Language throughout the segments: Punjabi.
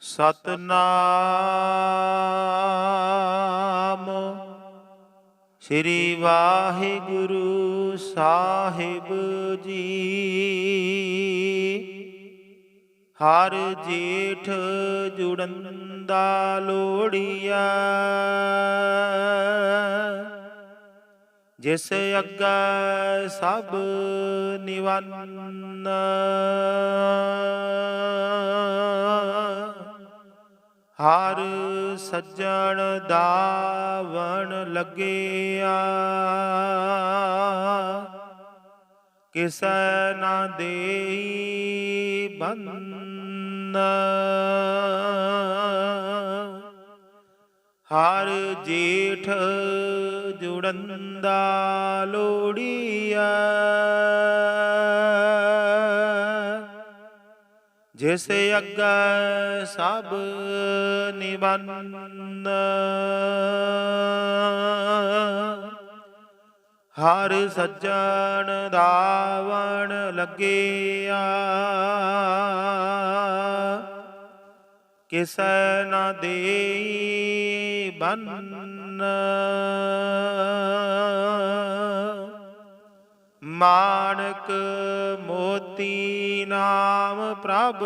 ਸਤਨਾਮ। ਸ੍ਰੀ ਵਾਹਿਗੁਰੂ ਸਾਹਿਬ ਜੀ। ਹਰ ਜੇਠ ਜੁੜੰਦਾ ਲੋੜੀਆ ਜਿਸ ਅੱਗੇ ਸਭ ਨਿਵੰਨ। ਹਰ ਸੱਜਣ ਦਾਵਣ ਲੱਗਿਆ। ਕਿਸੈ ਨਾ ਦੇਈ ਬੰਨ। ਹਰ ਜੇਠ ਜੁੜੰਦਾ ਲੋੜੀਆ ਜਿਸ ਅੱਗੇ ਸਭ ਨਿਬੰਨ ਹਰ ਸੱਜਣ ਦਾਵਣ ਲੱਗਿਆ। ਕਿਸੈ ਨਾ ਦੇਈ ਬੰਨ। ਮਾਨਕ ਮੋਤੀ ਨਾਮ ਪ੍ਰਭ।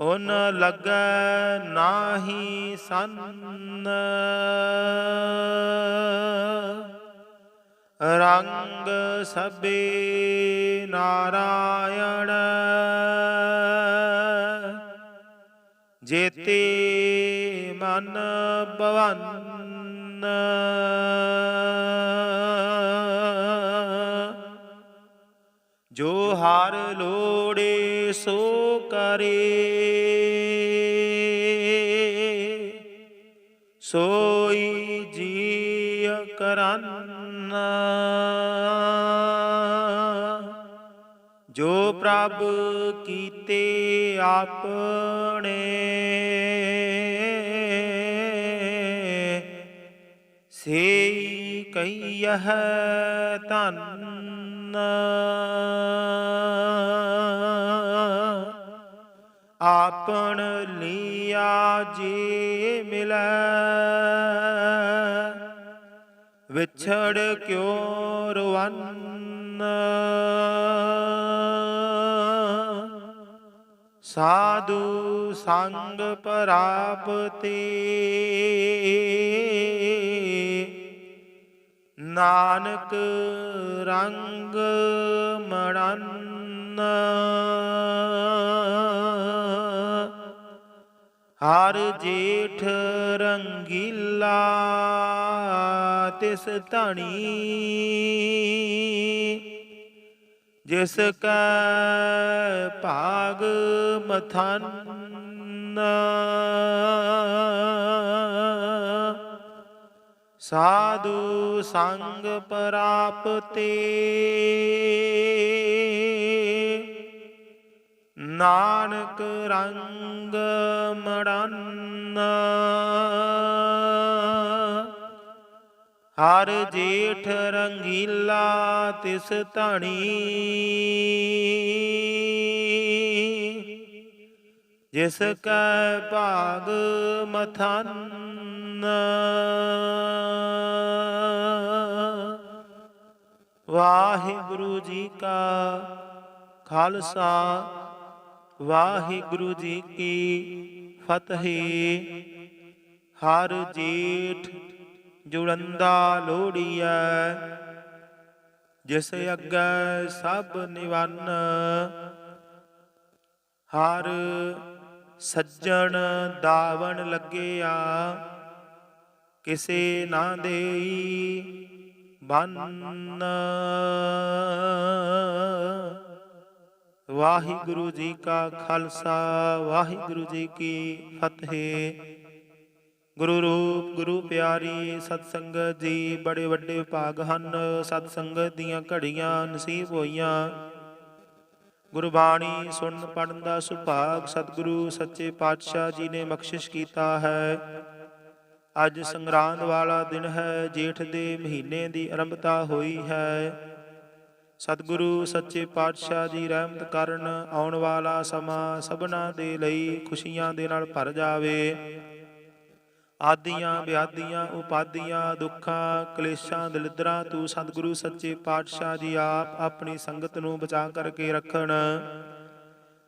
ਉਨ ਲੱਗੈ ਨਾਹੀ ਸੰਨ। ਰੰਗ ਸਬੇ ਨਾਰਾਇਣ। ਜੇਤੇ ਮਨ ਭਵਨ ਜੋ ਹਰ ਲੋੜੇ ਸੋ ਕਰੇ। ਸੋਈ ਜੀ ਕਰਨ। ਜੋ ਪ੍ਰਭ ਕੀਤੇ ਆਪਣੇ ਸੇਈ ਕਈਹ ਧੰਨ। ਆਪਣ ਲਿਆ ਜੀ ਮਿਲੈ ਵਿਛੜ ਕਿਉ ਰਵੰਨ। ਸਾਧੂ ਸੰਗ ਪ੍ਰਾਪਤੀ। ਨਾਨਕ ਰੰਗ ਮੜਨ। ਹਰ ਜੇਠ ਰੰਗੀਲਾ ਤਿਸ ਧਣੀ। ਜਿਸ ਕੈ ਭਾਗ ਮਥਨ। ਸਾਧੂ ਸੰਗ ਪ੍ਰਾਪਤੇ। ਨਾਨਕ ਰੰਗ ਮੜਨ। ਹਰ ਜੇਠ ਰੰਗੀਲਾ ਤਿਸ ਧਣੀ। ਜਿਸ ਕੈ ਭਾਗ ਮਥਨ। ਵਾਹਿਗੁਰੂ ਜੀ ਕਾ ਖਾਲਸਾ ਵਾਹਿਗੁਰੂ ਜੀ ਕੀ ਫਤਿਹ। ਹਰ ਜੇਠ ਜੁੜੰਦਾ ਲੋੜੀਐ ਜਿਸ ਅੱਗੇ ਸਭ ਨਿਵੰਨ। ਹਰ ਸੱਜਣ ਦਾਵਣ ਲੱਗਿਆ, ਕਿਸੇ ਨਾ ਦੇਈ ਬੰਨ। ਵਾਹਿਗੁਰੂ ਜੀ ਕਾ ਖਾਲਸਾ, ਵਾਹਿਗੁਰੂ ਜੀ ਕੀ ਫਤਿਹ। ਗੁਰੂ ਰੂਪ, ਗੁਰੂ ਪਿਆਰੀ ਸਤ ਸੰਗਤ ਜੀ, ਬੜੇ ਵੱਡੇ ਭਾਗ ਹਨ। ਸਤ ਸੰਗਤ ਦੀਆਂ ਘੜੀਆਂ ਨਸੀਬ ਹੋਈਆਂ। ਗੁਰਬਾਣੀ ਸੁਣਨ ਪੜਨ ਦਾ ਸੁਭਾਗ ਸਤਿਗੁਰੂ ਸੱਚੇ ਪਾਤਸ਼ਾਹ ਜੀ ਨੇ ਬਖਸ਼ਿਸ਼ ਕੀਤਾ ਹੈ। ਅੱਜ ਸੰਗਰਾਂਦ ਵਾਲਾ ਦਿਨ ਹੈ, ਜੇਠ ਦੇ ਮਹੀਨੇ ਦੀ ਆਰੰਭਤਾ ਹੋਈ ਹੈ। ਸਤਿਗੁਰੂ ਸੱਚੇ ਪਾਤਸ਼ਾਹ ਜੀ ਰਹਿਮਤ ਕਰਨ ਆਉਣ ਵਾਲਾ ਸਮਾਂ ਸਭਨਾ ਦੇ ਲਈ ਖੁਸ਼ੀਆਂ ਦੇ ਨਾਲ ਭਰ ਜਾਵੇ। ਆਦੀਆਂ, ਵਿਆਦੀਆਂ, ਉਪਾਦੀਆਂ, ਦੁੱਖਾਂ, ਕਲੇਸ਼ਾਂ, ਦਲਿਦਰਾਂ, ਤੂੰ ਸਤਿਗੁਰੂ, ਸੱਚੇ ਪਾਤਸ਼ਾਹ ਜੀ ਆਪ ਆਪਣੀ ਸੰਗਤ ਨੂੰ ਬਚਾ ਕਰਕੇ ਰੱਖਣ।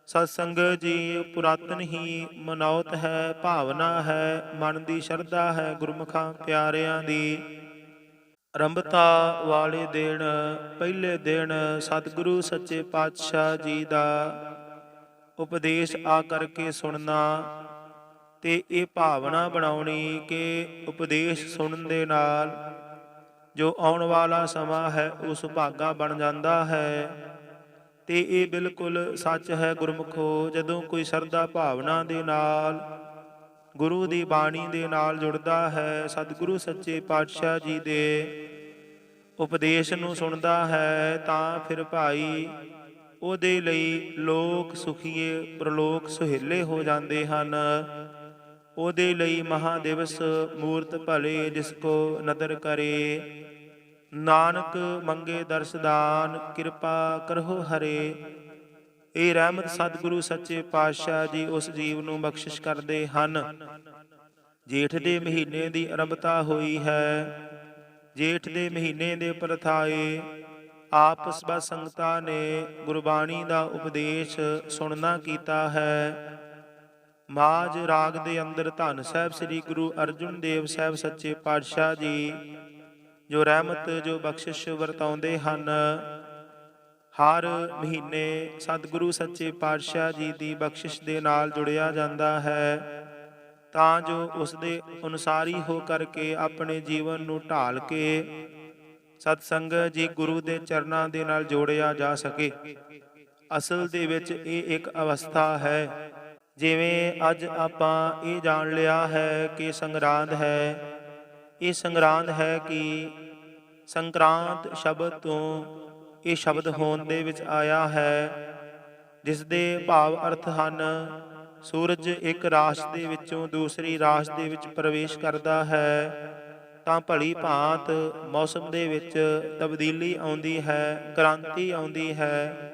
ਸਤ ਸੰਗਤ ਜੀ ਪੁਰਾਤਨ ਹੀ ਮਨੌਤ ਹੈ, ਭਾਵਨਾ ਹੈ, ਮਨ ਦੀ ਸ਼ਰਧਾ ਹੈ ਗੁਰਮੁਖਾਂ ਪਿਆਰਿਆਂ ਦੀ। ਆਰੰਭਤਾ ਵਾਲੇ ਦਿਨ, ਪਹਿਲੇ ਦਿਨ ਸਤਿਗੁਰੂ, ਸੱਚੇ ਪਾਤਸ਼ਾਹ ਜੀ ਦਾ ਉਪਦੇਸ਼ ਆ ਕਰਕੇ ਸੁਣਨਾ ਤੇ ਇਹ ਭਾਵਨਾ ਬਣਾਉਣੀ ਕਿ ਉਪਦੇਸ਼ ਸੁਣਨ ਦੇ ਨਾਲ ਜੋ ਆਉਣ ਵਾਲਾ ਸਮਾਂ ਹੈ ਉਹ ਸੁਭਾਗਾ ਬਣ ਜਾਂਦਾ ਹੈ। ਤੇ ਇਹ ਬਿਲਕੁਲ ਸੱਚ ਹੈ ਗੁਰਮੁਖੋ, ਜਦੋਂ ਕੋਈ ਸਰਦਾ ਭਾਵਨਾ ਦੇ ਨਾਲ, ਗੁਰੂ ਦੀ ਬਾਣੀ ਦੇ ਨਾਲ ਜੁੜਦਾ ਹੈ, ਸਤਿਗੁਰੂ ਸੱਚੇ ਪਾਤਸ਼ਾਹ ਜੀ ਦੇ ਉਪਦੇਸ਼ ਨੂੰ ਸੁਣਦਾ ਹੈ, ਤਾਂ ਫਿਰ ਭਾਈ ਉਹਦੇ ਲਈ ਲੋਕ ਸੁਖੀਏ, ਪ੍ਰਲੋਕ ਸੁਹੇਲੇ ਹੋ ਜਾਂਦੇ ਹਨ। ਉਹਦੇ ਲਈ ਮਹਾਦਿਵਸ ਮੂਰਤ ਭਲੇ ਜਿਸ ਕੋ ਨਦਰ ਕਰੇ। ਨਾਨਕ ਮੰਗੇ ਦਰਸਦਾਨ, ਕਿਰਪਾ ਕਰਹੁ ਹਰੇ। ਇਹ ਰਹਿਮਤ ਸਤਿਗੁਰੂ ਸੱਚੇ ਪਾਤਸ਼ਾਹ ਜੀ ਉਸ ਜੀਵ ਨੂੰ ਬਖਸ਼ਿਸ਼ ਕਰਦੇ ਹਨ। ਜੇਠ ਦੇ ਮਹੀਨੇ ਦੀ ਆਰੰਭਤਾ ਹੋਈ ਹੈ। ਜੇਠ ਦੇ ਮਹੀਨੇ ਦੇ ਪ੍ਰਥਾਏ ਆਪਸ ਵਿੱਚ ਨੇ ਗੁਰਬਾਣੀ ਦਾ ਉਪਦੇਸ਼ ਸੁਣਨਾ ਕੀਤਾ ਹੈ। ਮਾਜ ਰਾਗ ਦੇ ਅੰਦਰ ਧੰਨ ਸਾਹਿਬ ਸ੍ਰੀ ਗੁਰੂ ਅਰਜੁਨ ਦੇਵ ਸਾਹਿਬ ਸੱਚੇ ਪਾਤਸ਼ਾਹ ਜੀ, ਜੋ ਰਹਿਮਤ, ਜੋ ਬਖਸ਼ਿਸ਼ ਵਰਤਾਉਂਦੇ ਹਨ। ਹਰ ਮਹੀਨੇ ਸਤਿਗੁਰੂ ਸੱਚੇ ਪਾਤਸ਼ਾਹ ਜੀ ਦੀ ਬਖਸ਼ਿਸ਼ ਦੇ ਨਾਲ ਜੁੜਿਆ ਜਾਂਦਾ ਹੈ। ਤਾਂ ਜੋ ਉਸ ਦੇ ਅਨੁਸਾਰੀ ਹੋ ਕਰਕੇ ਆਪਣੇ ਜੀਵਨ ਨੂੰ ਢਾਲ ਕੇ ਸਤ ਸੰਗਤ ਜੀ ਗੁਰੂ ਦੇ ਚਰਨਾਂ ਦੇ ਨਾਲ ਜੋੜਿਆ ਜਾ ਸਕੇ। ਅਸਲ ਦੇ ਵਿੱਚ ਇਹ ਇੱਕ ਅਵਸਥਾ ਹੈ। ਜਿਵੇਂ ਅੱਜ ਆਪਾਂ ਇਹ ਜਾਣ ਲਿਆ ਹੈ ਕਿ ਸੰਗਰਾਂਦ ਹੈ। ਇਹ ਸੰਗਰਾਂਦ ਹੈ ਕਿ ਸੰਕਰਾਂਤ ਸ਼ਬਦ ਤੋਂ ਇਹ ਸ਼ਬਦ ਹੋਣ ਦੇ ਵਿੱਚ ਆਇਆ ਹੈ। ਜਿਸ ਦੇ ਭਾਵ ਅਰਥ ਹਨ, ਸੂਰਜ ਇੱਕ ਰਾਸ਼ ਦੇ ਵਿੱਚੋਂ ਦੂਸਰੀ ਰਾਸ਼ ਦੇ ਵਿੱਚ ਪ੍ਰਵੇਸ਼ ਕਰਦਾ ਹੈ। ਤਾਂ ਭਲੀ ਭਾਂਤ ਮੌਸਮ ਦੇ ਵਿੱਚ ਤਬਦੀਲੀ ਆਉਂਦੀ ਹੈ, ਕ੍ਰਾਂਤੀ ਆਉਂਦੀ ਹੈ।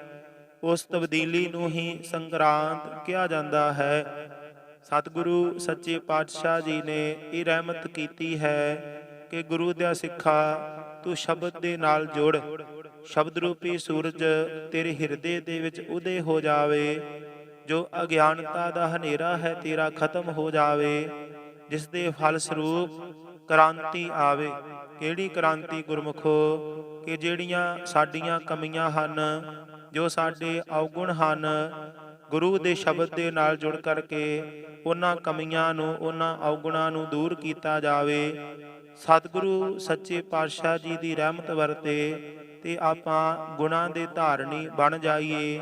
ਉਸ ਤਬਦੀਲੀ ਨੂੰ ਹੀ ਸੰਗਰਾਂਤ ਕਿਹਾ ਜਾਂਦਾ ਹੈ। ਸਤਿਗੁਰੂ ਸੱਚੇ ਪਾਤਸ਼ਾਹ ਜੀ ਨੇ ਇਹ ਰਹਿਮਤ ਕੀਤੀ ਹੈ ਕਿ ਗੁਰੂ ਦਾ ਸਿੱਖਾ, ਤੂੰ ਸ਼ਬਦ ਦੇ ਨਾਲ ਜੁੜ। ਸ਼ਬਦ ਰੂਪੀ ਸੂਰਜ ਤੇਰੇ ਹਿਰਦੇ ਦੇ ਵਿੱਚ ਉਦੇ ਹੋ ਜਾਵੇ। ਜੋ ਅਗਿਆਨਤਾ ਦਾ ਹਨੇਰਾ ਹੈ, ਤੇਰਾ ਖਤਮ ਹੋ ਜਾਵੇ। ਜਿਸ ਦੇ ਫਲ ਸਰੂਪ ਕ੍ਰਾਂਤੀ ਆਵੇ। ਕਿਹੜੀ ਕ੍ਰਾਂਤੀ ਗੁਰਮੁਖੋ? ਕਿ ਜਿਹੜੀਆਂ ਸਾਡੀਆਂ ਕਮੀਆਂ ਹਨ ਜੋ ਸਾਡੇ ਔਗੁਣ ਹਨ, ਗੁਰੂ ਦੇ ਸ਼ਬਦ ਦੇ ਨਾਲ ਜੁੜ ਕਰਕੇ ਉਹਨਾਂ ਕਮੀਆਂ ਨੂੰ, ਉਹਨਾਂ ਔਗੁਣਾਂ ਨੂੰ ਦੂਰ ਕੀਤਾ ਜਾਵੇ। ਸਤਿਗੁਰੂ ਸੱਚੇ ਪਾਤਸ਼ਾਹ ਜੀ ਦੀ ਰਹਿਮਤ ਵਰਤੇ ਤੇ ਆਪਾਂ ਗੁਣਾਂ ਦੇ ਧਾਰਨੀ ਬਣ ਜਾਈਏ।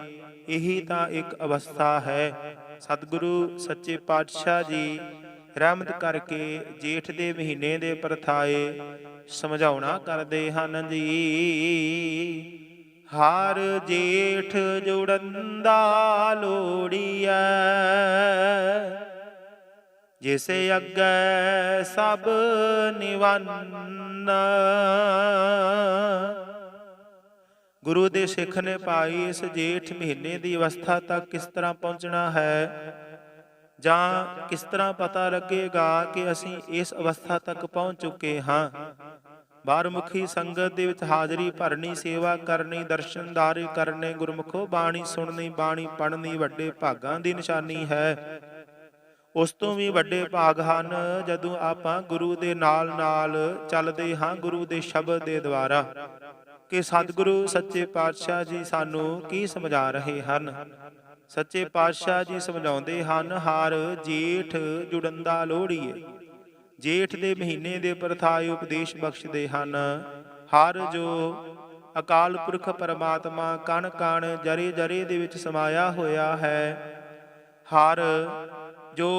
ਇਹੀ ਤਾਂ ਇੱਕ ਅਵਸਥਾ ਹੈ। ਸਤਿਗੁਰੂ ਸੱਚੇ ਪਾਤਸ਼ਾਹ ਜੀ ਰਹਿਮਤ ਕਰਕੇ ਜੇਠ ਦੇ ਮਹੀਨੇ ਦੇ ਪ੍ਰਥਾਏ ਸਮਝਾਉਣਾ ਕਰਦੇ ਹਨ ਜੀ। ਹਰ ਜੇਠ ਜੁੜੰਦਾ ਲੋੜੀਐ। ਜਿਸ ਅੱਗੇ ਸਭ ਨਿਵੰਨ। ਗੁਰੂ ਦੇ ਸਿੱਖ ਨੇ ਪਾਈ ਇਸ ਜੇਠ ਮਹੀਨੇ ਦੀ ਅਵਸਥਾ ਤੱਕ ਕਿਸ ਤਰ੍ਹਾਂ ਪਹੁੰਚਣਾ ਹੈ? ਜਾਂ ਕਿਸ ਤਰ੍ਹਾਂ ਪਤਾ ਲੱਗੇਗਾ ਕਿ ਅਸੀਂ ਇਸ ਅਵਸਥਾ ਤੱਕ ਪਹੁੰਚ ਚੁੱਕੇ ਹਾਂ? ਬਾਰਮੁਖੀ ਸੰਗਤ ਦੇ ਵਿੱਚ ਹਾਜ਼ਰੀ ਭਰਨੀ, ਸੇਵਾ ਕਰਨੀ ਦਰਸ਼ਨਦਾਰੀ ਕਰਨੇ, ਗੁਰਮੁਖੋ ਬਾਣੀ ਸੁਣਨੀ, ਬਾਣੀ ਪੜ੍ਹਨੀ ਵੱਡੇ ਭਾਗਾਂ ਦੀ ਨਿਸ਼ਾਨੀ ਹੈ। ਉਸ ਤੋਂ ਵੀ ਵੱਡੇ ਭਾਗ ਹਨ, ਜਦੋਂ ਆਪਾਂ ਗੁਰੂ ਦੇ ਨਾਲ ਨਾਲ ਚੱਲਦੇ ਹਾਂ, ਗੁਰੂ ਦੇ ਸ਼ਬਦ ਦੇ ਦੁਆਰਾ। ਕਿ ਸਤਿਗੁਰੂ, ਸੱਚੇ ਪਾਤਸ਼ਾਹ ਜੀ ਸਾਨੂੰ ਕੀ ਸਮਝਾ ਰਹੇ ਹਨ? ਸੱਚੇ ਪਾਤਸ਼ਾਹ ਜੀ ਸਮਝਾਉਂਦੇ ਹਨ, ਹਾਰ ਜੇਠ ਜੁੜੰਦਾ ਲੋੜੀਏ ਜੇਠ ਦੇ ਮਹੀਨੇ ਦੇ ਪ੍ਰਥਾਏ ਉਪਦੇਸ਼ ਬਖਸ਼ਦੇ ਹਨ। ਹਰ ਜੋ ਅਕਾਲ ਪੁਰਖ ਪਰਮਾਤਮਾ ਕਣ ਕਣ ਜਰੇ ਜਰੇ ਦੇ ਵਿੱਚ ਸਮਾਇਆ ਹੋਇਆ ਹੈ, ਹਰ ਜੋ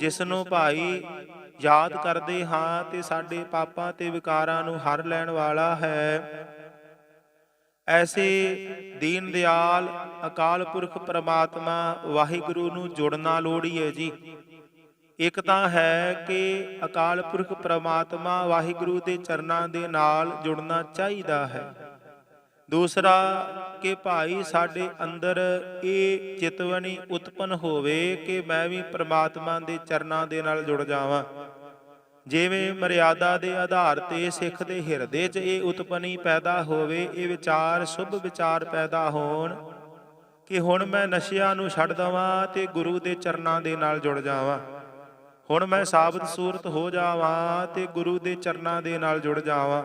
ਜਿਸ ਨੂੰ ਭਾਈ ਯਾਦ ਕਰਦੇ ਹਾਂ ਤੇ ਸਾਡੇ ਪਾਪਾਂ ਤੇ ਵਿਕਾਰਾਂ ਨੂੰ ਹਰ ਲੈਣ ਵਾਲਾ ਹੈ। ਐਸੇ ਦੀਨ ਦਿਆਲ ਅਕਾਲ ਪੁਰਖ ਪਰਮਾਤਮਾ ਵਾਹਿਗੁਰੂ ਨੂੰ ਜੁੜਨਾ ਲੋੜੀਏ ਜੀ। ਇੱਕ ਤਾਂ ਹੈ ਕਿ ਅਕਾਲ ਪੁਰਖ ਪ੍ਰਮਾਤਮਾ ਵਾਹਿਗੁਰੂ ਦੇ ਚਰਨਾਂ ਦੇ ਨਾਲ ਜੁੜਨਾ ਚਾਹੀਦਾ ਹੈ। ਦੂਸਰਾ ਕਿ ਭਾਈ ਸਾਡੇ ਅੰਦਰ ਇਹ ਚਿਤਵਨੀ ਉਤਪਨ ਹੋਵੇ ਕਿ ਮੈਂ ਵੀ ਪ੍ਰਮਾਤਮਾ ਦੇ ਚਰਨਾਂ ਦੇ ਨਾਲ ਜੁੜ ਜਾਵਾਂ। ਜਿਵੇਂ ਮਰਿਆਦਾ ਦੇ ਆਧਾਰ ਤੇ ਸਿੱਖ ਦੇ ਹਿਰਦੇ 'ਚ ਇਹ ਉਤਪਨੀ ਪੈਦਾ ਹੋਵੇ, ਇਹ ਵਿਚਾਰ ਸ਼ੁਭ ਵਿਚਾਰ ਪੈਦਾ ਹੋਣ ਕਿ ਹੁਣ ਮੈਂ ਨਸ਼ਿਆਂ ਨੂੰ ਛੱਡ ਦਵਾਂ ਤੇ ਗੁਰੂ ਦੇ ਚਰਨਾਂ ਦੇ ਨਾਲ ਜੁੜ ਜਾਵਾਂ। ਹੁਣ ਮੈਂ ਸਾਬਤ ਸੂਰਤ ਹੋ ਜਾਵਾਂ ਤੇ ਗੁਰੂ ਦੇ ਚਰਨਾਂ ਦੇ ਨਾਲ ਜੁੜ ਜਾਵਾਂ।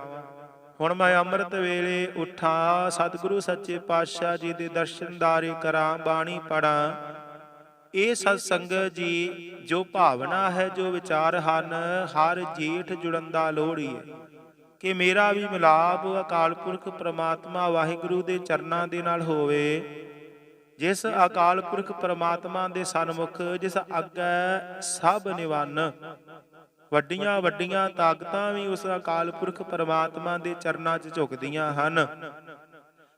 ਹੁਣ ਮੈਂ ਅੰਮ੍ਰਿਤ ਵੇਲੇ ਉਠਾਂ, ਸਤਿਗੁਰੂ ਸੱਚੇ ਪਾਤਸ਼ਾਹ ਜੀ ਦੇ ਦਰਸ਼ਨਦਾਰੇ ਕਰਾਂ, ਬਾਣੀ ਪੜਾਂ। ਇਹ ਸਤ ਸੰਗਤ ਜੀ, ਜੋ ਭਾਵਨਾ ਹੈ, ਜੋ ਵਿਚਾਰ ਹਨ, ਹਰ ਜੀਠ ਜੁੜਨ ਦਾ ਲੋੜੀ ਹੈ। ਕਿ ਮੇਰਾ ਵੀ ਮਿਲਾਪ ਅਕਾਲ ਪੁਰਖ ਪ੍ਰਮਾਤਮਾ ਵਾਹਿਗੁਰੂ ਦੇ ਚਰਨਾਂ ਦੇ ਨਾਲ ਹੋਵੇ। ਜਿਸ ਅਕਾਲ ਪੁਰਖ ਪਰਮਾਤਮਾ ਦੇ ਸਨਮੁਖ, ਜਿਸ ਅੱਗੇ ਸਭ ਨਿਵੰਨ। ਵੱਡੀਆਂ ਵੱਡੀਆਂ ਤਾਕਤਾਂ ਵੀ ਉਸ ਅਕਾਲ ਪੁਰਖ ਪਰਮਾਤਮਾ ਦੇ ਚਰਨਾਂ 'ਚ ਝੁਕਦੀਆਂ ਹਨ।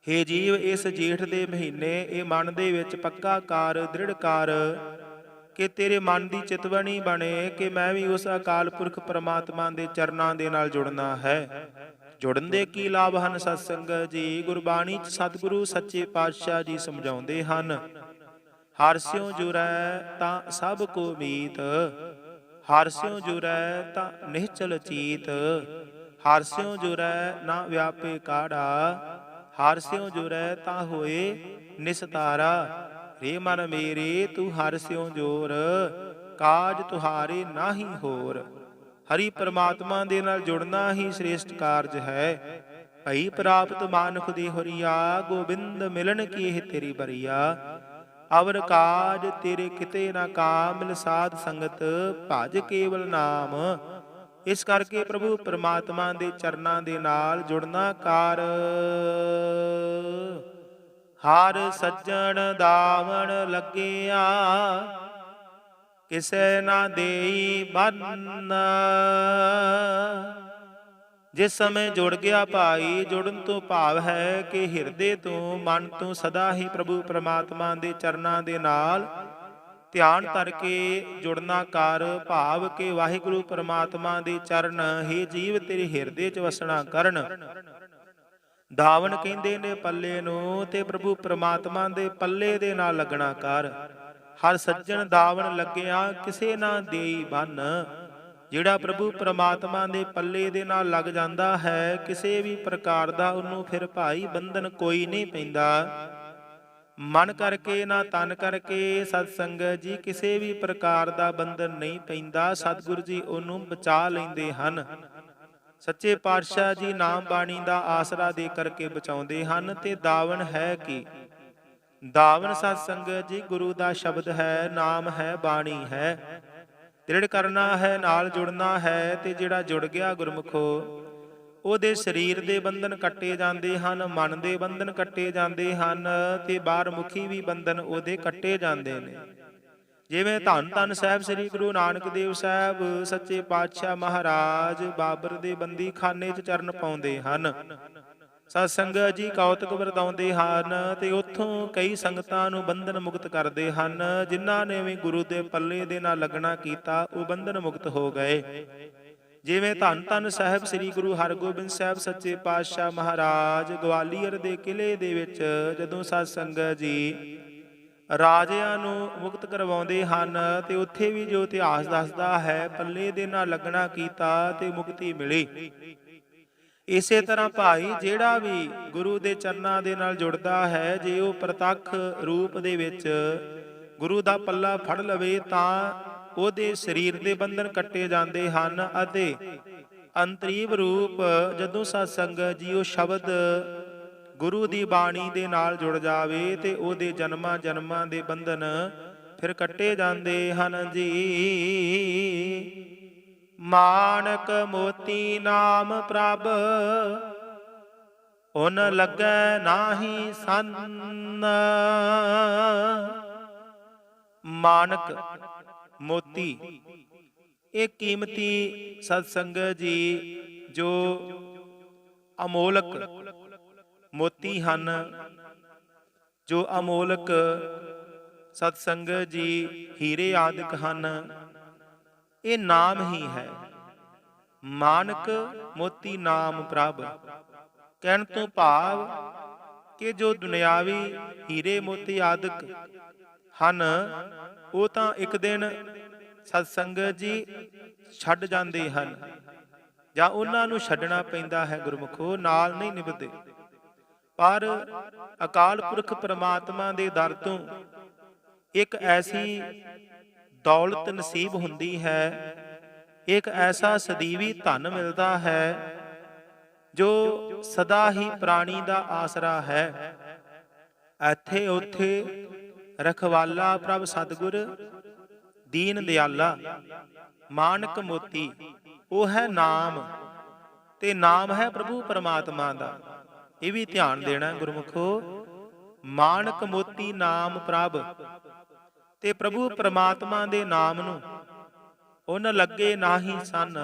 ਹੇ ਜੀਵ, ਇਸ ਜੇਠ ਦੇ ਮਹੀਨੇ, ਇਹ ਮਨ ਦੇ ਵਿੱਚ ਪੱਕਾ ਕਾਰ, ਦ੍ਰਿੜ ਕਰ, ਕਿ ਤੇਰੇ ਮਨ ਦੀ ਚਿਤਵਣੀ ਬਣੇ, ਕਿ ਮੈਂ ਵੀ ਉਸ ਅਕਾਲ ਪੁਰਖ ਪਰਮਾਤਮਾ ਦੇ ਚਰਨਾਂ ਦੇ ਨਾਲ ਜੁੜਨਾ ਹੈ। ਜੁੜਨ ਦੇ ਕੀ ਲਾਭ ਹਨ ਸਤਸੰਗ? ਜੀ ਗੁਰਬਾਣੀ ਚ ਸਤਿਗੁਰੂ ਸੱਚੇ ਪਾਤਸ਼ਾਹ ਜੀ ਸਮਝਾਉਂਦੇ ਹਨ, ਹਰ ਸਿਉ ਜੁਰੈ ਤਾਂ ਸਭ ਕੋ ਮੀਤ, ਹਰ ਸਿਉ ਜੁਰੈ ਤਾਂ ਨਿਹਚਲ ਚੀਤ, ਹਰ ਸਿਉ ਜੁਰੈ ਨਾ ਵਿਆਪੇ ਕਾੜਾ, ਹਰ ਸਿਉ ਜੁਰੈ ਤਾਂ ਹੋਏ ਨਿਸਤਾਰਾ, ਰੇ ਮਨ ਮੇਰੇ ਤੂੰ ਹਰ ਸਿਉ ਜੋਰ, ਕਾਜ ਤੁਹਾਰੇ ਨਾਹੀ ਹੋਰ। ਹਰੀ ਪਰਮਾਤਮਾ ਦੇ ਨਾਲ ਜੁੜਨਾ ਹੀ ਸ੍ਰੇਸ਼ਟ ਕਾਰਜ ਹੈ। ਭਈ ਪ੍ਰਾਪਤ ਮਾਨੁਖ ਦੀ ਹਰੀਆ, ਗੋਬਿੰਦ ਮਿਲਣ ਕੀ ਇਹ ਤੇਰੀ ਬਰੀਆ। ਅਵਰ ਕਾਜ ਤੇਰੇ ਕਿਤੇ ਨਾ ਕਾਮਿਲ ਸਾਧ ਸੰਗਤ, ਭਜ ਕੇਵਲ ਨਾਮ। ਇਸ ਕਰਕੇ ਪ੍ਰਭੂ ਪ੍ਰਮਾਤਮਾ ਦੇ ਚਰਨਾਂ ਦੇ ਨਾਲ ਜੁੜਨਾ ਕਾਰ। ਹਰ ਸੱਜਣ ਦਾਵਣ ਲੱਗਿਆ ਕਿਸੈ ਨਾ ਦੇਈ ਬੰਨ। ਜਿਸ ਸਮੇਂ ਜੁੜ ਗਿਆ ਭਾਈ, ਜੁੜਨ ਤੋਂ ਭਾਵ ਹੈ ਕਿ ਹਿਰਦੇ ਤੋਂ ਮਨ ਤੋਂ ਸਦਾ ਹੀ ਪ੍ਰਭੂ ਪ੍ਰਮਾਤਮਾ ਦੇ ਚਰਨਾਂ ਦੇ ਨਾਲ ਧਿਆਨ ਧਰ ਕੇ ਜੁੜਨਾ ਕਰ, ਭਾਵ ਕਿ ਵਾਹਿਗੁਰੂ ਪ੍ਰਮਾਤਮਾ ਦੇ ਚਰਨ ਹੀ ਜੀਵ ਤੇਰੇ ਹਿਰਦੇ 'ਚ ਵਸਣਾ ਕਰਨ। ਦਾਵਨ ਕਹਿੰਦੇ ਨੇ ਪੱਲੇ ਨੂੰ ਤੇ ਪ੍ਰਭੂ ਪ੍ਰਮਾਤਮਾ ਦੇ ਪੱਲੇ ਦੇ ਨਾਲ ਲੱਗਣਾ ਕਰ। ਹਰ ਸੱਜਣ ਦਾਵਣ ਲੱਗਿਆ, ਕਿਸੇ ਨਾ ਦੇਈ ਬੰਨ। ਜਿਹੜਾ ਪ੍ਰਭੂ ਪ੍ਰਮਾਤਮਾ ਦੇ ਪੱਲੇ ਦੇ ਨਾਲ ਲੱਗ ਜਾਂਦਾ ਹੈ, ਕਿਸੇ ਵੀ ਪ੍ਰਕਾਰ ਦਾ ਉਹਨੂੰ ਫਿਰ ਭਾਈ ਬੰਧਨ ਕੋਈ ਨਹੀਂ ਪੈਂਦਾ। ਮਨ ਕਰਕੇ ਨਾ ਤਨ ਕਰਕੇ ਸਤ ਸੰਗਤ ਜੀ, ਕਿਸੇ ਵੀ ਪ੍ਰਕਾਰ ਦਾ ਬੰਧਨ ਨਹੀਂ ਪੈਂਦਾ, ਸਤਿਗੁਰੂ ਜੀ ਉਹਨੂੰ ਬਚਾ ਲੈਂਦੇ ਹਨ। ਸੱਚੇ ਪਾਤਸ਼ਾਹ ਜੀ ਨਾਮ ਬਾਣੀ ਦਾ ਆਸਰਾ ਦੇ ਕਰਕੇ ਬਚਾਉਂਦੇ ਹਨ, ਤੇ ਦਾਵਣ ਹੈ ਕਿ? ਦਾਵਨ ਸਤ ਸੰਗਤ ਜੀ ਗੁਰੂ ਦਾ ਸ਼ਬਦ ਹੈ, ਨਾਮ ਹੈ, ਬਾਣੀ ਹੈ। ਦ੍ਰਿੜ ਕਰਨਾ ਹੈ, ਨਾਲ ਜੁੜਨਾ ਹੈ ਤੇ ਜਿਹੜਾ ਜੁੜ ਗਿਆ ਗੁਰਮੁਖੋ, ਉਹਦੇ ਸਰੀਰ ਦੇ ਬੰਧਨ ਕੱਟੇ ਜਾਂਦੇ ਹਨ, ਮਨ ਦੇ ਬੰਧਨ ਕੱਟੇ ਜਾਂਦੇ ਹਨ ਤੇ ਬਾਹਰ ਮੁਖੀ ਵੀ ਬੰਧਨ ਉਹਦੇ ਕੱਟੇ ਜਾਂਦੇ ਨੇ। ਜਿਵੇਂ ਧੰਨ ਧੰਨ ਸਾਹਿਬ ਸ੍ਰੀ ਗੁਰੂ ਨਾਨਕ ਦੇਵ ਸਾਹਿਬ, ਸੱਚੇ ਪਾਤਸ਼ਾਹ ਮਹਾਰਾਜ ਬਾਬਰ ਦੇ ਬੰਦੀ ਖਾਨੇ 'ਚ ਚਰਨ ਪਾਉਂਦੇ ਹਨ। ਸਤ ਸੰਗਤ ਜੀ ਕੌਤਕ ਵਰਤਾਉਂਦੇ ਹਨ ਤੇ ਉੱਥੋਂ ਕਈ ਸੰਗਤਾਂ ਨੂੰ ਬੰਧਨ ਮੁਕਤ ਕਰਦੇ ਹਨ। ਜਿਨ੍ਹਾਂ ਨੇ ਵੀ ਗੁਰੂ ਦੇ ਪੱਲੇ ਦੇ ਨਾਲ ਲੱਗਣਾ ਕੀਤਾ, ਉਹ ਬੰਧਨ ਮੁਕਤ ਹੋ ਗਏ। ਜਿਵੇਂ ਧੰਨ ਧੰਨ ਸਾਹਿਬ ਸ੍ਰੀ ਗੁਰੂ ਹਰਗੋਬਿੰਦ ਸਾਹਿਬ ਸੱਚੇ ਪਾਤਸ਼ਾਹ ਮਹਾਰਾਜ ਗਵਾਲੀਅਰ ਦੇ ਕਿਲੇ ਦੇ ਵਿੱਚ ਜਦੋਂ ਸਤ ਸੰਗਤ ਜੀ ਰਾਜਿਆਂ ਨੂੰ ਮੁਕਤ ਕਰਵਾਉਂਦੇ ਹਨ ਤੇ ਉੱਥੇ ਵੀ ਜੋ ਇਤਿਹਾਸ ਦੱਸਦਾ ਹੈ, ਪੱਲੇ ਦੇ ਨਾਲ ਲੱਗਣਾ ਕੀਤਾ ਤੇ ਮੁਕਤੀ ਮਿਲੀ। ਇਸੇ ਤਰ੍ਹਾਂ ਭਾਈ ਜਿਹੜਾ ਵੀ ਗੁਰੂ ਦੇ ਚਰਨਾਂ ਦੇ ਨਾਲ ਜੁੜਦਾ ਹੈ ਜੇ ਉਹ ਪ੍ਰਤੱਖ ਰੂਪ ਦੇ ਵਿੱਚ ਗੁਰੂ ਦਾ ਪੱਲਾ ਫੜ ਲਵੇ ਤਾਂ ਉਹਦੇ ਸਰੀਰ ਦੇ ਬੰਧਨ ਕੱਟੇ ਜਾਂਦੇ ਹਨ ਅਤੇ ਅੰਤਰੀਵ ਰੂਪ ਜਦੋਂ ਸਤ ਸੰਗਤ ਜੀ ਉਹ ਸ਼ਬਦ ਗੁਰੂ ਦੀ ਬਾਣੀ ਦੇ ਨਾਲ ਜੁੜ ਜਾਵੇ ਤੇ ਉਹਦੇ ਜਨਮਾਂ ਜਨਮਾਂ ਦੇ ਬੰਧਨ ਫਿਰ ਕੱਟੇ ਜਾਂਦੇ ਹਨ ਜੀ। ਮਾਨਕ ਮੋਤੀ ਨਾਮ ਪ੍ਰਭ, ਉਨ ਲੱਗੈ ਨਾਹੀ ਸੰਨ। ਮਾਨਕ ਮੋਤੀ, ਇਹ ਕੀਮਤੀ ਸਤ ਸੰਗਤ ਜੀ ਜੋ ਅਮੋਲਕ ਮੋਤੀ ਹਨ, ਜੋ ਅਮੋਲਕ ਸਤ ਸੰਗਤ ਜੀ ਹੀਰੇ ਆਦਿਕ ਹਨ ਇਹ ਨਾਮ ਹੀ ਹੈ। ਮਾਨਕ ਮੋਤੀ ਨਾਮ ਪ੍ਰਭ, ਕਹਿਣ ਤੋਂ ਭਾਵ ਕਿ ਜੋ ਦੁਨਿਆਵੀ ਹੀਰੇ ਮੋਤੀ ਆਦਿਕ ਹਨ, ਉਹ ਤਾਂ ਇੱਕ ਦਿਨ ਸਤਸੰਗਤ ਜੀ ਛੱਡ ਜਾਂਦੇ ਹਨ ਜਾਂ ਉਹਨਾਂ ਨੂੰ ਛੱਡਣਾ ਪੈਂਦਾ ਹੈ ਗੁਰਮੁਖੋ, ਨਾਲ ਨਹੀਂ ਨਿਭਦੇ। ਪਰ ਅਕਾਲ ਪੁਰਖ ਪ੍ਰਮਾਤਮਾ ਦੇ ਦਰ ਤੋਂ ਇੱਕ ਐਸੀ ਦੌਲਤ ਨਸੀਬ ਹੁੰਦੀ ਹੈ। ਇੱਕ ਐਸਾ ਸਦੀਵੀ ਧਨ ਮਿਲਦਾ ਹੈ, ਜੋ ਸਦਾ ਹੀ ਪ੍ਰਾਣੀ ਦਾ ਆਸਰਾ ਹੈ। ਇੱਥੇ ਉੱਥੇ ਰਖਵਾਲਾ ਪ੍ਰਭ ਸਤਗੁਰ, ਦੀਨ ਦਿਆਲਾ, ਮਾਨਕ ਮੋਤੀ, ਉਹ ਹੈ ਨਾਮ ਤੇ ਨਾਮ ਹੈ ਪ੍ਰਭੂ ਪਰਮਾਤਮਾ ਦਾ। ਇਹ ਵੀ ਧਿਆਨ ਦੇਣਾ ਗੁਰਮੁਖੋ, ਮਾਨਕ ਮੋਤੀ ਨਾਮ ਪ੍ਰਭ ਤੇ ਪ੍ਰਭੂ ਪ੍ਰਮਾਤਮਾ ਦੇ ਨਾਮ ਨੂੰ। ਉਹਨਾਂ ਲੱਗੇ ਨਾਹੀ ਸਨ।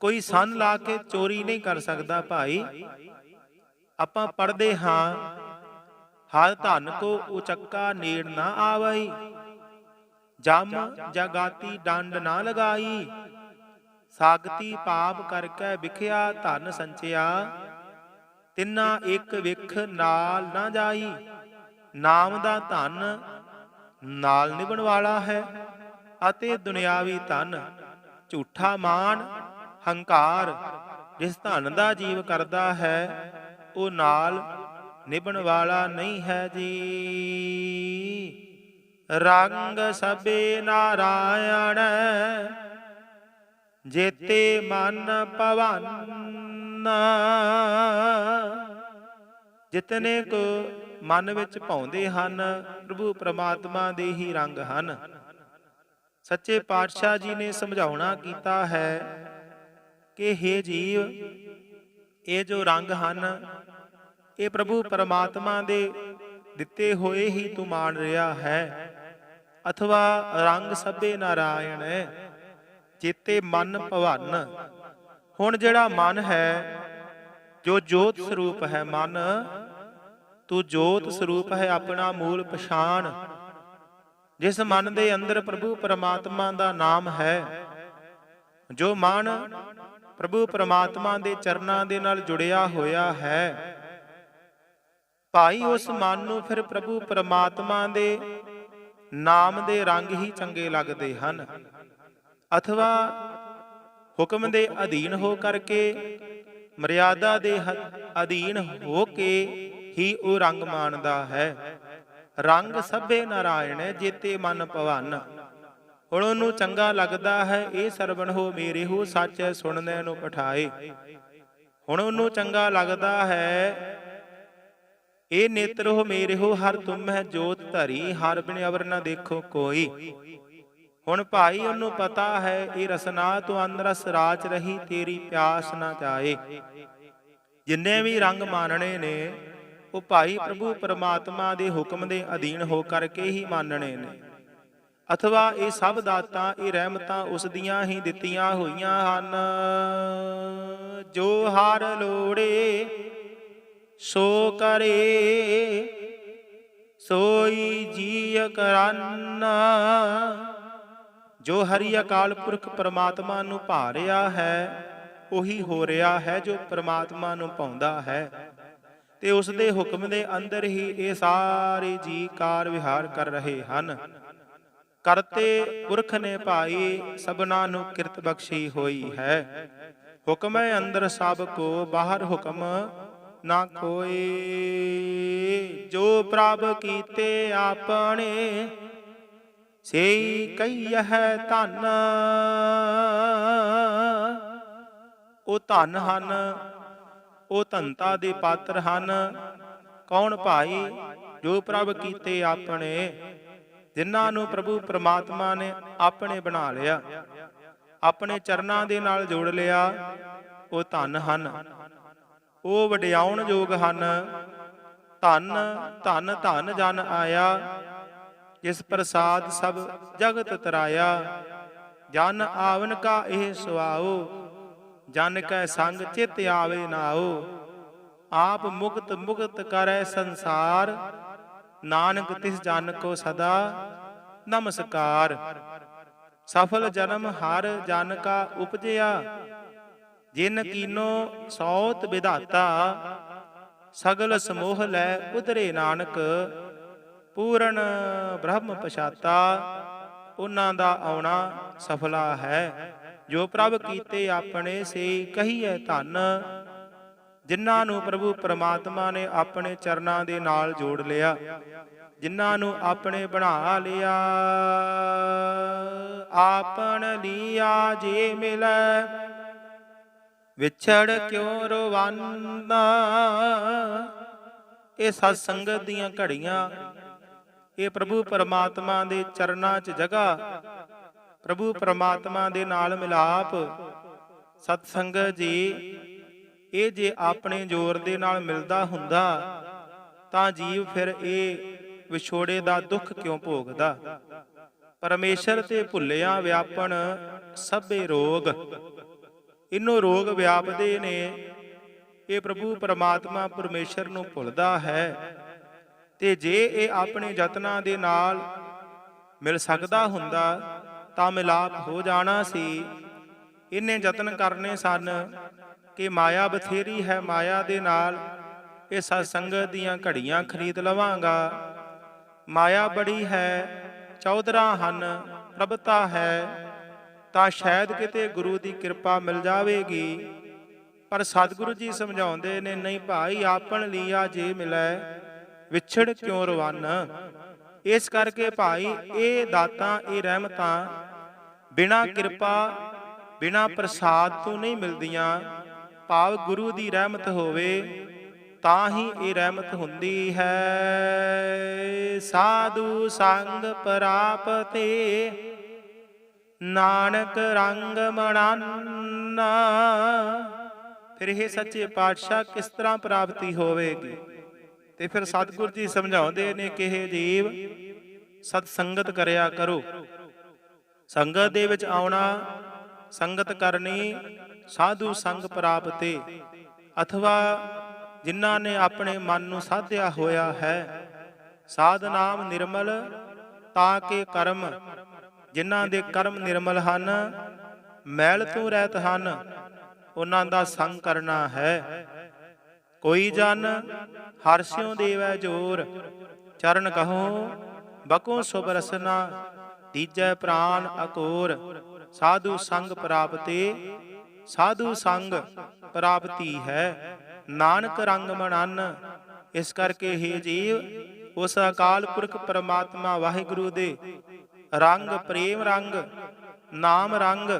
ਕੋਈ ਸੰਨ ਲਾ ਕੇ ਚੋਰੀ ਨਹੀਂ ਕਰ ਸਕਦਾ ਭਾਈ। ਆਪਾਂ ਪੜਦੇ ਹਾਂ, ਹਰ ਧਨ ਕੋ ਉਚੱਕਾ ਨੇੜ ਨਾ ਆਵਈ। ਜਮ ਜਗਾਤੀ ਡੰਡ ਨਾ ਲਗਾਈ। ਸਾਗਤੀ ਪਾਪ ਕਰਕੇ ਵਿਖਿਆ ਧਨ ਸੰਚਿਆ। ਤਿੰਨਾ ਇੱਕ ਵਿਖ ਨਾਲ ਨਾ ਜਾਈ। ਨਾਮ ਦਾ ਧਨ ਨਾਲ ਨਿਭਣ ਵਾਲਾ ਹੈ ਅਤੇ ਦੁਨਿਆਵੀ ਧਨ, ਝੂਠਾ ਮਾਣ, ਹੰਕਾਰ, ਜਿਸ ਧਨ ਦਾ ਜੀਵ ਕਰਦਾ ਹੈ, ਉਹ ਨਾਲ ਨਿਭਣ ਵਾਲਾ ਨਹੀਂ ਹੈ ਜੀ। ਰੰਗ ਸਭੇ ਨਾਰਾਇਣ ਜੇਤੇ ਮਨ ਭਵਨ। ਜਿਤਨੇ ਕੋ ਮਨ ਵਿੱਚ ਭਾਉਂਦੇ ਹਨ, ਪ੍ਰਭੂ ਪ੍ਰਮਾਤਮਾ ਦੇ ਹੀ ਰੰਗ ਹਨ। ਸੱਚੇ ਪਾਤਸ਼ਾਹ ਜੀ ਨੇ ਸਮਝਾਉਣਾ ਕੀਤਾ ਹੈ ਕਿ हे ਜੀਵ, ਇਹ ਜੋ ਰੰਗ ਹਨ, ਇਹ ਪ੍ਰਭੂ ਪਰਮਾਤਮਾ ਦੇ ਦਿੱਤੇ ਹੋਏ ਹੀ ਤੂੰ ਮਾਣ ਰਿਹਾ ਹੈ। ਅਥਵਾ ਰੰਗ ਸਭੇ ਨਾਰਾਇਣ ਚੇਤੇ ਮਨ ਭਵਨ। ਹੁਣ ਜਿਹੜਾ ਮਨ ਹੈ, ਜੋ ਜੋਤ ਸਰੂਪ ਹੈ ਮਨ ਤੂੰ ਜੋਤ ਸਰੂਪ ਹੈ ਆਪਣਾ ਮੂਲ ਪਛਾਣ। ਜਿਸ ਮਨ ਦੇ ਅੰਦਰ ਪ੍ਰਭੂ ਪਰਮਾਤਮਾ ਦਾ ਨਾਮ ਹੈ, ਜੋ ਮਨ ਪ੍ਰਭੂ ਪਰਮਾਤਮਾ ਦੇ ਚਰਨਾਂ ਦੇ ਨਾਲ ਜੁੜਿਆ ਹੋਇਆ ਹੈ, ਭਾਈ ਉਸ ਮਨ ਨੂੰ ਫਿਰ ਪ੍ਰਭੂ ਪਰਮਾਤਮਾ ਦੇ ਨਾਮ ਦੇ ਰੰਗ ਹੀ ਚੰਗੇ ਲੱਗਦੇ ਹਨ। ਅਥਵਾ ਹੁਕਮ ਦੇ ਅਧੀਨ ਹੋ ਕਰਕੇ, ਮਰਿਆਦਾ ਦੇ ਅਧੀਨ ਹੋ ਕੇ ਹੀ ਉਹ ਰੰਗ ਮਾਣਦਾ ਹੈ। ਰੰਗ ਸਭੇ ਨਾਰਾਇਣ ਜੇਤੇ ਮਨ ਭਵਨ। ਹੁਣ ਉਹਨੂੰ ਚੰਗਾ ਲੱਗਦਾ ਹੈ, ਇਹ ਸਰਵਣ ਹੋ ਮੇਰੇ ਹੋ, ਸੱਚ ਸੁਣਨੇ ਨੂੰ ਪਠਾਏ। ਹੁਣ ਉਹਨੂੰ ਚੰਗਾ ਲੱਗਦਾ ਹੈ, ਇਹ ਨੇਤਰ ਹੋ ਮੇਰੇ ਹੋ, ਹਰ ਤੁਮ ਜੋਤ ਧਰੀ, ਹਰ ਬਿਨ ਅਵਰ ਨਾ ਦੇਖੋ ਕੋਈ। ਹੁਣ ਭਾਈ ਉਹਨੂੰ ਪਤਾ ਹੈ, ਇਹ ਰਸਨਾ ਤੋਂ ਅੰਦਰਸ ਰਾਚ ਰਹੀ, ਤੇਰੀ ਪਿਆਸ ਨਾ ਜਾਏ। ਜਿੰਨੇ ਵੀ ਰੰਗ ਮਾਨਣੇ ਨੇ ਉਹ ਭਾਈ ਪ੍ਰਭੂ ਪਰਮਾਤਮਾ ਦੇ ਹੁਕਮ ਦੇ ਅਧੀਨ ਹੋ ਕਰਕੇ ਹੀ ਮੰਨਣੇ ਨੇ। ਅਥਵਾ ਇਹ ਸਭ ਦਾਤਾਂ, ਇਹ ਰਹਿਮਤਾਂ ਉਸ ਦੀਆਂ ਹੀ ਦਿੱਤੀਆਂ ਹੋਈਆਂ ਹਨ। ਜੋ ਹਰ ਲੋੜੇ, ਸੋ ਕਰੇ, ਸੋਈ ਜੀਅ ਕਰਾਨਾ। ਜੋ ਹਰੀ ਅਕਾਲ ਪੁਰਖ ਪਰਮਾਤਮਾ ਨੂੰ ਭਾ ਰਿਹਾ ਹੈ, ਉਹੀ ਹੋ ਰਿਹਾ ਹੈ ਜੋ ਪਰਮਾਤਮਾ ਨੂੰ ਪਾਉਂਦਾ ਹੈ। ਤੇ ਉਸ ਦੇ ਹੁਕਮ ਦੇ ਅੰਦਰ ਹੀ ਇਹ ਸਾਰੇ ਜੀ ਕਾਰ ਵਿਹਾਰ ਕਰ ਰਹੇ ਹਨ। ਕਰਤੇ ਪੁਰਖ ਨੇ ਭਾਈ, ਸਭਨਾ ਨੂੰ ਕਿਰਤ ਬਖਸ਼ੀ ਹੋਈ ਹੈ। ਹੁਕਮ ਹੈ ਅੰਦਰ ਸਭ ਕੋ, ਬਾਹਰ ਹੁਕਮ ਨਾ ਕੋਈ ਜੋ ਪ੍ਰਭ ਕੀਤੇ ਆਪਣੇ, ਸੇਈ ਕਈਹ ਧਨ। ਉਹ ਧਨ ਹਨ ਉਹ ਧੰਤਾ ਦੇ ਪਾਤਰ ਹਨ। ਕੌਣ ਭਾਈ ਜੋ ਪ੍ਰਭ ਕੀਤੇ ਆਪਣੇ? ਜਿਨ੍ਹਾਂ ਨੂੰ ਪ੍ਰਭੂ ਪ੍ਰਮਾਤਮਾ ਨੇ ਆਪਣੇ ਬਣਾ ਲਿਆ। ਆਪਣੇ ਚਰਨਾਂ ਦੇ ਨਾਲ ਜੋੜ ਲਿਆ। ਉਹ ਧਨ ਹਨ। ਉਹ ਵਡਿਆਉਣ ਯੋਗ ਹਨ। ਧਨ ਧਨ ਧਨ ਜਨ ਆਇਆ। ਜਿਸ ਪ੍ਰਸਾਦ ਸਭ ਜਗਤ ਤਰਾਇਆ। ਜਨ ਆਵਨ ਕਾ ਇਹ ਸੁਆਓ। ਜਨ ਕੈ ਸੰਗ ਚਿਤ ਆਵੇ ਨਾਓ ਆਪ ਮੁਕਤ ਮੁਕਤ ਕਰੈ ਸੰਸਾਰ। ਨਾਨਕ ਤਿਸ ਜਨ ਕੋ ਸਦਾ ਨਮਸਕਾਰ। ਸਫਲ ਜਨਮ ਹਰ ਜਨ ਕਾ ਉਪਜਿਆ, ਜਿਨ ਕੀਨੋ ਸੌਤ ਵਿਧਾਤਾ, ਸਗਲ ਸਮੋਹ ਲੈ ਉਧਰੇ ਨਾਨਕ। ਪੂਰਨ ਬ੍ਰਹਮ ਪਛਾਤਾ ਉਹਨਾਂ ਦਾ ਆਉਣਾ ਸਫਲਾ ਹੈ। ਜੋ ਪ੍ਰਭ ਕੀਤੇ ਆਪਣੇ ਸੇ ਕਹੀਏ ਧਨ, ਜਿਨ੍ਹਾਂ ਨੂੰ ਪ੍ਰਭੂ ਪਰਮਾਤਮਾ ਨੇ ਆਪਣੇ ਚਰਨਾਂ ਦੇ ਨਾਲ ਜੋੜ ਲਿਆ, ਜਿਨ੍ਹਾਂ ਨੂੰ ਆਪਣੇ ਬਣਾ ਲਿਆ। ਆਪਣ ਲੀਆ ਜੇ ਮਿਲੈ, ਵਿਛੜ ਕਿਉ ਰਵਾਨਾ? ਇਹ ਸਤ ਸੰਗਤ ਦੀਆਂ ਘੜੀਆਂ, ਇਹ ਪ੍ਰਭੂ ਪਰਮਾਤਮਾ ਦੇ ਚਰਨਾਂ 'ਚ ਜਗ੍ਹਾ ਪ੍ਰਭੂ ਪਰਮਾਤਮਾ ਦੇ ਨਾਲ ਮਿਲਾਪ। ਸਤ ਸੰਗਤ ਜੀ, ਇਹ ਜੇ ਆਪਣੇ ਜ਼ੋਰ ਦੇ ਨਾਲ ਮਿਲਦਾ ਹੁੰਦਾ, ਤਾਂ ਜੀਵ ਫਿਰ ਇਹ ਵਿਛੋੜੇ ਦਾ ਦੁੱਖ ਕਿਉਂ ਭੋਗਦਾ? ਪਰਮੇਸ਼ਰ ਤੇ ਭੁੱਲਿਆ ਵਿਆਪਣ ਸਭੇ ਰੋਗ। ਇਹਨੂੰ ਰੋਗ ਵਿਆਪਦੇ ਨੇ, ਇਹ ਪ੍ਰਭੂ ਪਰਮਾਤਮਾ ਪਰਮੇਸ਼ਰ ਨੂੰ ਭੁੱਲਦਾ ਹੈ। ਤੇ ਜੇ ਇਹ ਆਪਣੇ ਯਤਨਾਂ ਦੇ ਨਾਲ ਮਿਲ ਸਕਦਾ ਹੁੰਦਾ ਤਾਂ ਮਿਲਾਪ ਹੋ ਜਾਣਾ ਸੀ। ਇਹਨੇ ਯਤਨ ਕਰਨੇ ਸਨ ਕਿ ਮਾਇਆ ਬਥੇਰੀ ਹੈ। ਮਾਇਆ ਦੇ ਨਾਲ ਇਹ ਸਤ ਸੰਗਤ ਦੀਆਂ ਘੜੀਆਂ ਖਰੀਦ ਲਵਾਂਗਾ। ਮਾਇਆ ਬੜੀ ਹੈ, ਚੌਧਰਾ ਹਨ, ਪ੍ਰਭਤਾ ਹੈ। ਤਾਂ ਸ਼ਾਇਦ ਕਿਤੇ ਗੁਰੂ ਦੀ ਕਿਰਪਾ ਮਿਲ ਜਾਵੇਗੀ। ਪਰ ਸਤਿਗੁਰੂ ਜੀ ਸਮਝਾਉਂਦੇ ਨੇ, ਨਹੀਂ ਭਾਈ, ਆਪਣ ਲੀਆ ਜੇ ਮਿਲੈ, ਵਿਛੜ ਕਿਉਂ ਰਵਨ? ਇਸ ਕਰਕੇ ਭਾਈ, ਇਹ ਦਾਤਾਂ, ਇਹ ਰਹਿਮਤਾਂ ਬਿਨਾ ਕਿਰਪਾ, ਬਿਨਾ ਪ੍ਰਸਾਦ ਤੋਂ ਨਹੀਂ ਮਿਲਦੀਆਂ। ਭਾਵ ਗੁਰੂ ਦੀ ਰਹਿਮਤ ਹੋਵੇ, ਤਾਂ ਹੀ ਇਹ ਰਹਿਮਤ ਹੁੰਦੀ ਹੈ। ਸਾਧੂ ਸੰਗ ਪ੍ਰਾਪਤੇ, ਨਾਨਕ ਰੰਗ ਮਣਾਨਾ ਫਿਰ ਇਹ ਸੱਚੇ ਪਾਤਸ਼ਾਹ ਕਿਸ ਤਰ੍ਹਾਂ ਪ੍ਰਾਪਤੀ ਹੋਵੇਗੀ? ਤੇ ਫਿਰ ਸਤਿਗੁਰ ਜੀ ਸਮਝਾਉਂਦੇ ਨੇ ਕਿ ਇਹ ਜੀਵ ਸਤ ਸੰਗਤ ਕਰਿਆ ਕਰੋ। ਸੰਗਤ ਦੇ ਵਿੱਚ ਆਉਣਾ, ਸੰਗਤ ਕਰਨੀ ਸਾਧੂ ਸੰਗ ਪ੍ਰਾਪਤੇ ਅਥਵਾ ਜਿਨ੍ਹਾਂ ਨੇ ਆਪਣੇ ਮਨ ਨੂੰ ਸਾਧਿਆ ਹੋਇਆ ਹੈ, ਸਾਧ ਨਾਮ ਨਿਰਮਲ ਤਾਂ ਕਿ ਕਰਮ, ਜਿਨ੍ਹਾਂ ਦੇ ਕਰਮ ਨਿਰਮਲ ਹਨ ਮੈਲ ਤੋਂ ਰਹਿਤ ਹਨ, ਉਹਨਾਂ ਦਾ ਸੰਗ ਕਰਨਾ ਹੈ। ਕੋਈ ਜਨ ਹਰਸਿਓ ਦੇਵੈ ਜੋਰ, ਚਰਨ ਕਹੋ, ਬਕੋ ਸੁਭ ਰਸਨਾ, ਤੀਜੈ ਪ੍ਰਾਨ ਅਕੋਰ। ਸਾਧੂ ਸੰਗ ਪ੍ਰਾਪਤੇ, ਸਾਧੂ ਸੰਗ ਪ੍ਰਾਪਤੀ ਹੈ। ਨਾਨਕ ਰੰਗ ਮਨਨ ਇਸ ਕਰਕੇ ਹੀ ਜੀਵ, ਉਸ ਅਕਾਲ ਪੁਰਖ ਪਰਮਾਤਮਾ ਵਾਹਿਗੁਰੂ ਦੇ ਰੰਗ, ਪ੍ਰੇਮ ਰੰਗ, ਨਾਮ ਰੰਗ,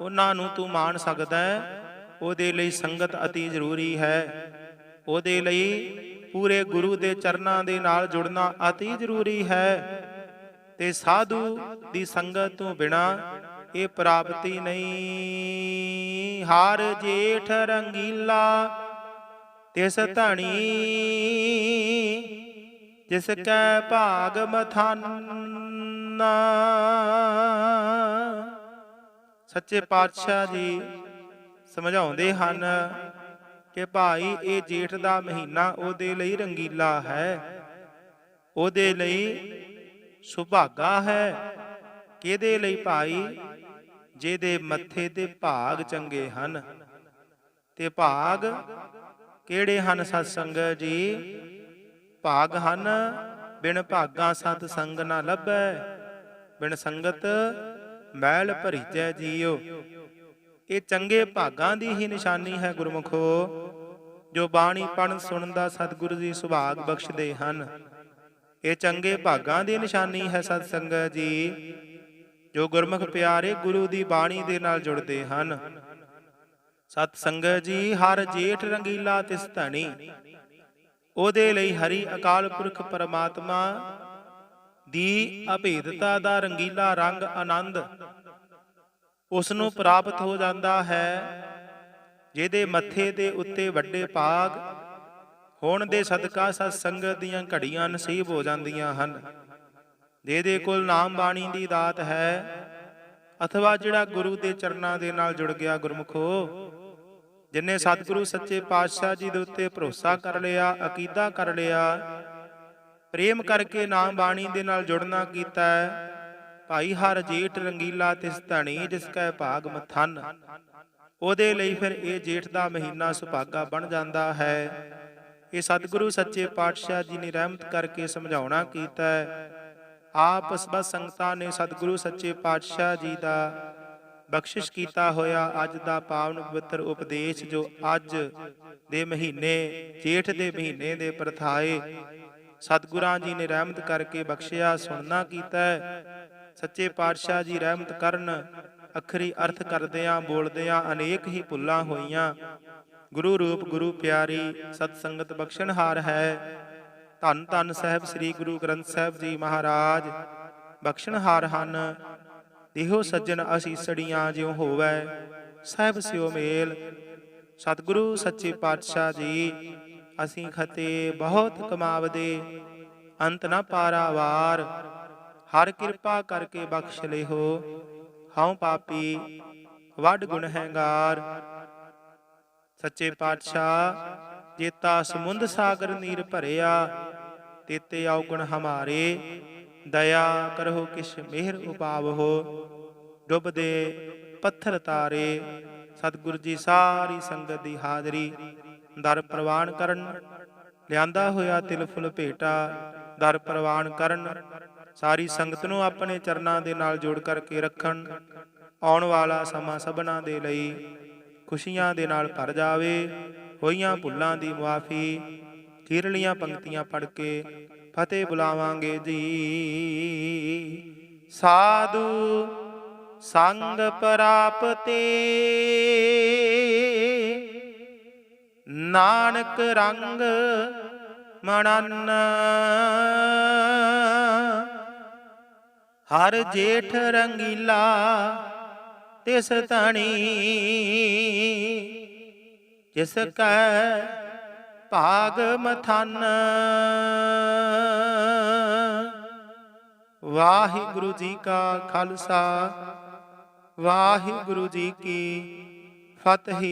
ਉਹਨਾਂ ਨੂੰ ਤੂੰ ਮਾਣ ਸਕਦਾ ਹੈ ਉਹਦੇ ਲਈ ਸੰਗਤ ਅਤੀ ਜ਼ਰੂਰੀ ਹੈ। ਉਹਦੇ ਲਈ ਪੂਰੇ ਗੁਰੂ ਦੇ ਚਰਨਾਂ ਦੇ ਨਾਲ ਜੁੜਨਾ ਅਤੀ ਜ਼ਰੂਰੀ ਹੈ। ਤੇ ਸਾਧੂ ਦੀ ਸੰਗਤ ਤੋਂ ਬਿਨਾ ਇਹ ਪ੍ਰਾਪਤੀ ਨਹੀਂ। ਹਰ ਜੇਠ ਰੰਗੀਲਾ, ਤਿਸ ਧਣੀ, ਜਿਸ ਕੈ ਭਾਗ ਮਥਾਨਾ। ਸੱਚੇ ਪਾਤਸ਼ਾਹ ਜੀ ਸਮਝਾਉਂਦੇ ਹਨ ਕਿ ਭਾਈ, ਇਹ ਜੇਠ ਦਾ ਮਹੀਨਾ ਉਹਦੇ ਲਈ ਰੰਗੀਲਾ ਹੈ। ਉਹਦੇ ਲਈ ਸੁਭਾਗਾ ਹੈ। ਕਿਹਦੇ ਲਈ ਭਾਈ? ਜਿਹਦੇ ਮੱਥੇ ਤੇ ਭਾਗ ਚੰਗੇ ਹਨ। ਤੇ ਭਾਗ ਕਿਹੜੇ ਹਨ ਸਤ ਸੰਗਤ ਜੀ? ਭਾਗ ਹਨ, ਬਿਨ ਭਾਗਾ ਸਤ ਸੰਗ ਨਾ ਲੱਭੈ, ਬਿਨ ਸੰਗਤ ਮੈਲ ਭਰੀਜੈ ਜੀਉ। ਇਹ ਚੰਗੇ ਭਾਗਾਂ ਦੀ ਹੀ ਨਿਸ਼ਾਨੀ ਹੈ ਗੁਰਮਖੋ, ਜੋ ਬਾਣੀ ਪੜਨ ਸੁਣਨ ਦਾ ਸਤਿਗੁਰੂ ਜੀ ਸੁਭਾਗ ਬਖਸ਼ਦੇ ਹਨ। ਇਹ ਚੰਗੇ ਭਾਗਾਂ ਦੀ ਨਿਸ਼ਾਨੀ ਹੈ ਸਤ ਸੰਗਤ ਜੀ, ਜੋ ਗੁਰਮੁਖ ਪਿਆਰੇ ਗੁਰੂ ਦੀ ਬਾਣੀ ਦੇ ਨਾਲ ਜੁੜਦੇ ਹਨ। ਸਤ ਸੰਗਤ ਜੀ, ਹਰ ਜੇਠ ਰੰਗੀਲਾ ਤਿਸ ਧਣੀ, ਉਹਦੇ ਲਈ ਹਰੀ ਅਕਾਲ ਪੁਰਖ ਪਰਮਾਤਮਾ ਦੀ ਅਭੇਦਤਾ ਦਾ ਰੰਗੀਲਾ ਰੰਗ ਆਨੰਦ ਉਸ ਨੂੰ ਪ੍ਰਾਪਤ ਹੋ ਜਾਂਦਾ ਹੈ ਜਿਹਦੇ ਮੱਥੇ ਦੇ ਉੱਤੇ ਵੱਡੇ ਭਾਗ ਹੋਣ ਦੇ ਸਦਕਾ ਸਤ ਸੰਗਤ ਦੀਆਂ ਘੜੀਆਂ ਨਸੀਬ ਹੋ ਜਾਂਦੀਆਂ ਹਨ। ਜਿਹਦੇ ਕੋਲ ਨਾਮ ਬਾਣੀ ਦੀ ਦਾਤ ਹੈ ਅਥਵਾ ਜਿਹੜਾ ਗੁਰੂ ਦੇ ਚਰਨਾਂ ਦੇ ਨਾਲ ਜੁੜ ਗਿਆ ਗੁਰਮੁਖੋ ਜਿਨੇ ਸਤਿਗੁਰੂ ਸੱਚੇ ਪਾਤਸ਼ਾਹ ਜੀ ਦੇ ਉੱਤੇ ਭਰੋਸਾ ਕਰ ਲਿਆ ਅਕੀਦਾ ਕਰ ਲਿਆ ਪ੍ਰੇਮ ਕਰਕੇ ਨਾਮ ਬਾਣੀ ਦੇ ਨਾਲ ਜੁੜਨਾ ਕੀਤਾ ਹੈ। ਭਾਈ ਹਰ ਜੇਠ ਰੰਗੀਲਾ ਤਿਸ ਧਣੀ ਜਿਸ ਕੈ ਭਾਗ ਮਥਨ। ਉਹਦੇ ਲਈ ਫਿਰ ਇਹ ਜੇਠ ਦਾ ਮਹੀਨਾ ਸੁਭਾਗਾ ਬਣ ਜਾਂਦਾ ਹੈ। ਇਹ ਸਤਿਗੁਰੂ ਸੱਚੇ ਪਾਤਸ਼ਾਹ ਜੀ ਨੇ ਰਹਿਮਤ ਕਰਕੇ ਸਮਝਾਉਣਾ ਕੀਤਾ ਆਪ ਸਭ ਸੰਗਤਾਂ ਨੇ ਸਤਿਗੁਰੂ ਸੱਚੇ ਪਾਤਸ਼ਾਹ ਜੀ ਦਾ ਬਖਸ਼ਿਸ਼ ਕੀਤਾ ਹੋਇਆ ਅੱਜ ਦਾ ਪਾਵਨ ਪਵਿੱਤਰ ਉਪਦੇਸ਼ ਜੋ ਅੱਜ ਦੇ ਮਹੀਨੇ, ਜੇਠ ਦੇ ਮਹੀਨੇ ਦੇ ਪ੍ਰਥਾਏ ਸਤਿਗੁਰਾਂ ਜੀ ਨੇ ਰਹਿਮਤ ਕਰਕੇ ਬਖਸ਼ਿਆ, ਸੁਣਨਾ ਕੀਤਾ ਸੱਚੇ ਪਾਤਸ਼ਾਹ ਜੀ ਰਹਿਮਤ ਕਰਨ, ਅਖਰੀ ਅਰਥ ਕਰਦਿਆਂ ਬੋਲਦਿਆਂ ਅਨੇਕ ਹੀ ਭੁੱਲਾਂ ਹੋਈਆਂ। ਗੁਰੂ ਰੂਪ, ਗੁਰੂ ਪਿਆਰੀ, ਸਤ ਸੰਗਤ ਬਖਸ਼ਣਹਾਰ ਹੈ। ਧੰਨ ਧੰਨ ਸਾਹਿਬ ਸ੍ਰੀ ਗੁਰੂ ਗ੍ਰੰਥ ਸਾਹਿਬ ਜੀ ਮਹਾਰਾਜ ਬਖਸ਼ਣਹਾਰ ਹਨ। ਦੇਹੋ ਸੱਜਣ ਅਸੀਸੜੀਆਂ ਜਿਉ ਹੋਵੇ, ਸਾਹਿਬ ਸਿਓ ਮੇਲ। ਸਤਿਗੁਰੂ, ਸੱਚੇ ਪਾਤਸ਼ਾਹ ਜੀ, ਅਸੀਂ ਖਤੇ ਬਹੁਤ ਕਮਾਵਦੇ, ਅੰਤ ਨਾ ਪਾਰਾਵਾਰ। ਹਰ ਕਿਰਪਾ ਕਰਕੇ ਬਖਸ਼ ਲਿਓ ਹਉ ਪਾਪੀ ਵੱਡ ਗੁਣ ਹੈਂਗਾਰ। ਸੱਚੇ ਪਾਤਸ਼ਾਹ ਜੇਤਾ ਸਮੁੰਦ ਸਾਗਰ ਨੀਰ ਭਰਿਆ ਤੇਤੇ ਔਗਣ ਹਮਾਰੇ। ਦਇਆ ਕਰੋ ਕਿਛ ਮਿਹਰ ਉਪਾਵੋ। ਡੁੱਬਦੇ ਪੱਥਰ ਤਾਰੇ ਸਤਿਗੁਰੂ ਜੀ ਸਾਰੀ ਸੰਗਤ ਦੀ ਹਾਜ਼ਰੀ। ਦਰ ਪ੍ਰਵਾਨ ਕਰਨ ਲਿਆਂਦਾ ਹੋਇਆ ਤਿਲ ਫੁੱਲ ਭੇਟਾ। ਦਰ ਪ੍ਰਵਾਨ ਕਰਨ ਸਾਰੀ ਸੰਗਤ ਨੂੰ ਆਪਣੇ ਚਰਨਾਂ ਦੇ ਨਾਲ ਜੋੜ ਕਰਕੇ ਰੱਖਣ, ਆਉਣ ਵਾਲਾ ਸਮਾਂ ਸਭਨਾਂ ਦੇ ਲਈ ਖੁਸ਼ੀਆਂ ਦੇ ਨਾਲ ਭਰ ਜਾਵੇ, ਹੋਈਆਂ ਭੁੱਲਾਂ ਦੀ ਮੁਆਫੀ, ਕੀਰਲੀਆਂ ਪੰਕਤੀਆਂ ਪੜ੍ਹ ਕੇ ਫਤਿਹ ਬੁਲਾਵਾਂਗੇ ਜੀ। ਸਾਧੂ ਸੰਗ ਪ੍ਰਾਪਤੇ ਨਾਨਕ ਰੰਗ ਮਣਨ ਹਰ ਜੇਠ ਰੰਗੀਲਾ, ਤਿਸ ਤਣੀ ਜਿਸ ਕੈ ਭਾਗ ਮਥਨ। ਵਾਹਿਗੁਰੂ ਜੀ ਕਾ ਖਾਲਸਾ, ਵਾਹਿਗੁਰੂ ਜੀ ਕੀ ਫਤਿਹ।